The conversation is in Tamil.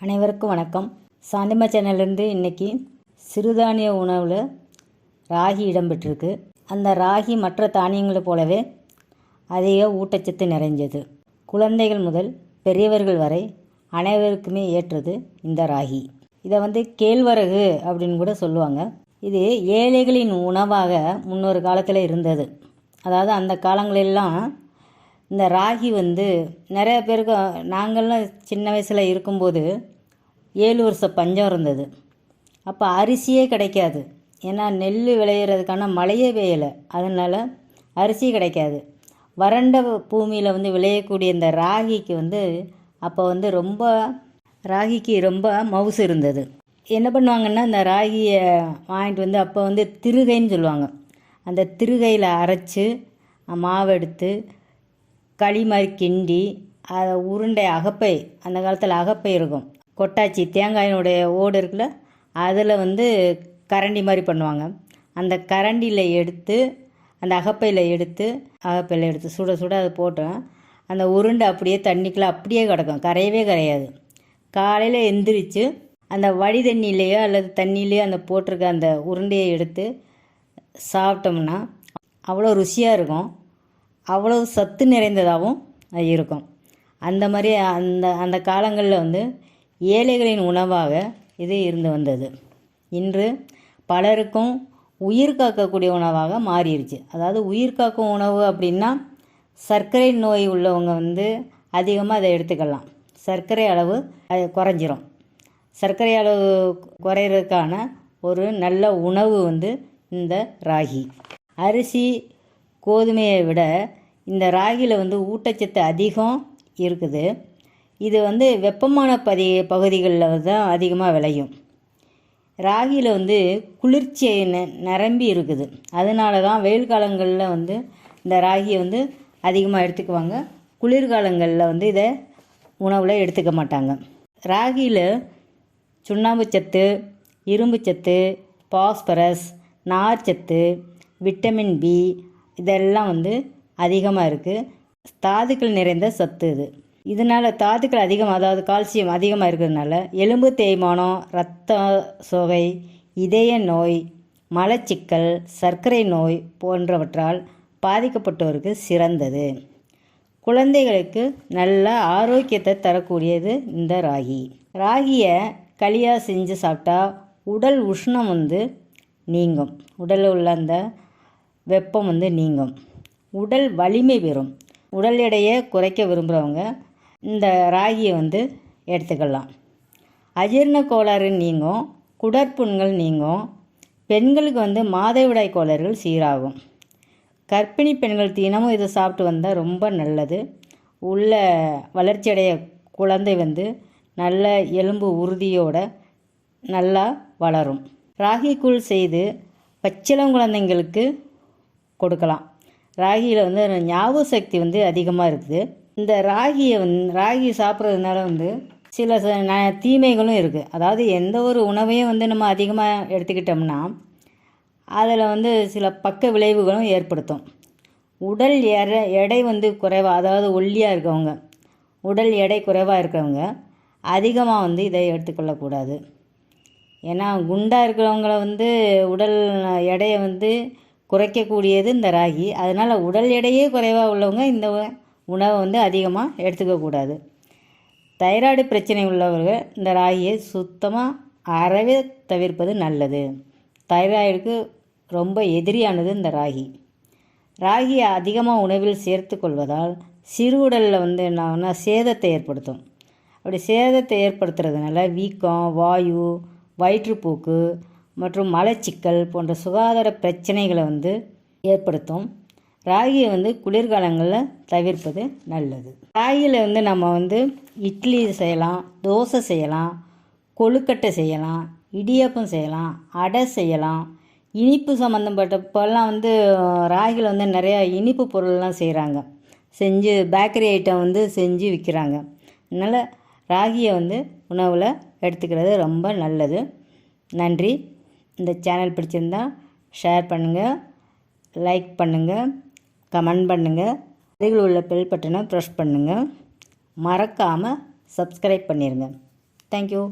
அனைவருக்கும் வணக்கம். சாந்திமா சேனல்லேருந்து இன்றைக்கி சிறுதானிய உணவில் ராகி இடம்பெற்றிருக்கு. அந்த ராகி மற்ற தானியங்களை போலவே அதிக ஊட்டச்சத்து நிறைஞ்சது. குழந்தைகள் முதல் பெரியவர்கள் வரை அனைவருக்குமே ஏற்றது இந்த ராகி. இதை வந்து கேழ்வரகு அப்படின்னு கூட சொல்லுவாங்க. இது ஏழைகளின் உணவாக முன்னொரு காலத்தில் இருந்தது. அதாவது அந்த காலங்களெல்லாம் இந்த ராகி வந்து நிறைய பேருக்கு நாங்கள்லாம் சின்ன வயசில் இருக்கும்போது ஏழு வருஷம் பஞ்சம் இருந்தது. அப்போ அரிசியே கிடைக்காது. ஏன்னா நெல் விளையிறதுக்கான மழையே பெய்யலை. அதனால் அரிசி கிடைக்காது. வறண்ட பூமியில் வந்து விளையக்கூடிய இந்த ராகிக்கு வந்து அப்போ வந்து ரொம்ப ராகிக்கு ரொம்ப மவுசு இருந்தது. என்ன பண்ணுவாங்கன்னா இந்த ராகியை வாங்கிட்டு வந்து அப்போ வந்து திருகைன்னு சொல்லுவாங்க. அந்த திருகையில் அரைச்சி மாவு எடுத்து களி மாதிரி கிண்டி அதை உருண்டை அகப்பை அந்த காலத்தில் அகப்பை இருக்கும். கொட்டாச்சி தேங்காயினுடைய ஓடு இருக்குல்ல அதில் வந்து கரண்டி மாதிரி பண்ணுவாங்க. அந்த கரண்டியில் எடுத்து அந்த அகப்பையில் எடுத்து அகப்பையில் எடுத்து சுட சுட அதை போட்டோம் அந்த உருண்டை அப்படியே தண்ணிக்குள்ளே அப்படியே கிடக்கும். கரையவே கரையாது. காலையில் எந்திரிச்சு அந்த வடி தண்ணியிலையோ அல்லது தண்ணியிலையோ அந்த போட்டிருக்க அந்த உருண்டையை எடுத்து சாப்பிட்டோம்னா அவ்வளோ ருசியாக இருக்கும். அவ்வளோ சத்து நிறைந்ததாகவும் அது இருக்கும். அந்த மாதிரி அந்த அந்த காலங்களில் வந்து ஏழைகளின் உணவாக இது இருந்து வந்தது. இன்று பலருக்கும் உயிர் காக்கக்கூடிய உணவாக மாறிடுச்சு அதாவது உயிர் காக்கும் உணவு அப்படின்னா சர்க்கரை நோய் உள்ளவங்க வந்து அதிகமாக அதை எடுத்துக்கலாம். சர்க்கரை அளவு அது குறைஞ்சிரும். சர்க்கரை அளவு குறையிறதுக்கான ஒரு நல்ல உணவு வந்து இந்த ராகி. அரிசி கோதுமையை விட இந்த ராகியில் வந்து ஊட்டச்சத்து அதிகம் இருக்குது. இது வந்து வெப்பமான பதி பகுதிகளில் தான் அதிகமாக விளையும். ராகியில் வந்து குளிர்ச்சி ந- நிரம்பி இருக்குது. அதனால தான் வெயில் காலங்களில் வந்து இந்த ராகியை வந்து அதிகமாக எடுத்துக்குவாங்க. குளிர்காலங்களில் வந்து இதை உணவில் எடுத்துக்க மாட்டாங்க. ராகியில் சுண்ணாம்பு சத்து இரும்புச்சத்து பாஸ்பரஸ் நார்ச்சத்து விட்டமின் பி இதெல்லாம் வந்து அதிகமாக இருக்குது தாதுக்கள் நிறைந்த சத்து இது. இதனால் தாதுக்கள் அதிகம் அதாவது கால்சியம் அதிகமாக இருக்கிறதுனால எலும்பு தேய்மானம் இரத்த சோகை இதய நோய் மலச்சிக்கல் சர்க்கரை நோய் போன்றவற்றால் பாதிக்கப்பட்டோருக்கு சிறந்தது. குழந்தைகளுக்கு நல்ல ஆரோக்கியத்தை தரக்கூடியது இந்த ராகி. ராகியை களியாக செஞ்சு சாப்பிட்டா உடல் உஷ்ணம் வந்து நீங்கும். உடலில் உள்ள அந்த வெப்பம் வந்து நீங்கும். உடல் வலிமை பெறும். உடல் எடையை குறைக்க விரும்புகிறவங்க இந்த ராகியை வந்து எடுத்துக்கலாம். அஜீரண கோளாறு நீங்கும் குடற்புண்கள் நீங்கும் பெண்களுக்கு வந்து மாதவிடாய் கோளாறுகள் சீராகும். கர்ப்பிணி பெண்கள் தினமும் இதை சாப்பிட்டு வந்தால் ரொம்ப நல்லது. உள்ள வளர்ச்சியடைய குழந்தை வந்து நல்ல எலும்பு உறுதியோட நல்லா வளரும். ராகி கூழ் செய்து பச்சிளம் குழந்தைங்களுக்கு கொடுக்கலாம். ராகியில் வந்து ஞாபக சக்தி வந்து அதிகமாக இருக்குது. இந்த ராகியை வந்து ராகி சாப்பிட்றதுனால வந்து சில ச- தீமைகளும் இருக்குது அதாவது எந்த ஒரு உணவையும் வந்து நம்ம அதிகமாக எடுத்துக்கிட்டோம்னா அதில் வந்து சில பக்க விளைவுகளும் ஏற்படுத்தும். உடல் எடை எடை வந்து குறைவாக அதாவது ஒல்லியாக இருக்கவங்க உடல் எடை குறைவாக இருக்கவங்க அதிகமாக வந்து இதை எடுத்துக்கொள்ளக்கூடாது. ஏன்னா குண்டாக இருக்கிறவங்கள வந்து உடல் எடையை வந்து குறைக்கக்கூடியது இந்த ராகி. அதனால் உடல் எடையே குறைவாக உள்ளவங்க இந்த உணவை வந்து அதிகமாக எடுத்துக்கக்கூடாது தைராய்டு பிரச்சனை உள்ளவர்கள் இந்த ராகியை சுத்தமாக அறவே தவிர்ப்பது நல்லது. தைராய்டுக்கு ரொம்ப எதிரியானது இந்த ராகி. ராகியை அதிகமாக உணவில் சேர்த்து கொள்வதால் சிறுகுடலில் வந்து என்ன சேதத்தை ஏற்படுத்தும். அப்படி சேதத்தை ஏற்படுத்துறதுனால வீக்கம் வாயு வயிற்றுப்போக்கு மற்றும் மலச்சிக்கல் போன்ற சுகாதார பிரச்சனைகளை வந்து ஏற்படுத்தும். ராகியை வந்து குளிர்காலங்களில் தவிர்ப்பது நல்லது. ராகியில் வந்து நம்ம வந்து இட்லி செய்யலாம் தோசை செய்யலாம் கொழுக்கட்டை செய்யலாம் இடியாப்பம் செய்யலாம் அடை செய்யலாம். இனிப்பு சம்மந்தப்பட்ட இப்போல்லாம் வந்து ராகியில் வந்து நிறையா இனிப்பு பொருள்லாம் செய்கிறாங்க செஞ்சு பேக்கரி ஐட்டம் வந்து செஞ்சு விற்கிறாங்க அதனால் ராகியை வந்து உணவில் எடுத்துக்கிறது ரொம்ப நல்லது. நன்றி. இந்த சேனல் பிடிச்சிருந்தா ஷேர் பண்ணுங்கள் லைக் பண்ணுங்கள் கமெண்ட் பண்ணுங்கள் அருகில் உள்ள பெல் பட்டனை ப்ரெஸ் பண்ணுங்கள் மறக்காமல் சப்ஸ்கிரைப் பண்ணிடுங்க தேங்க்யூ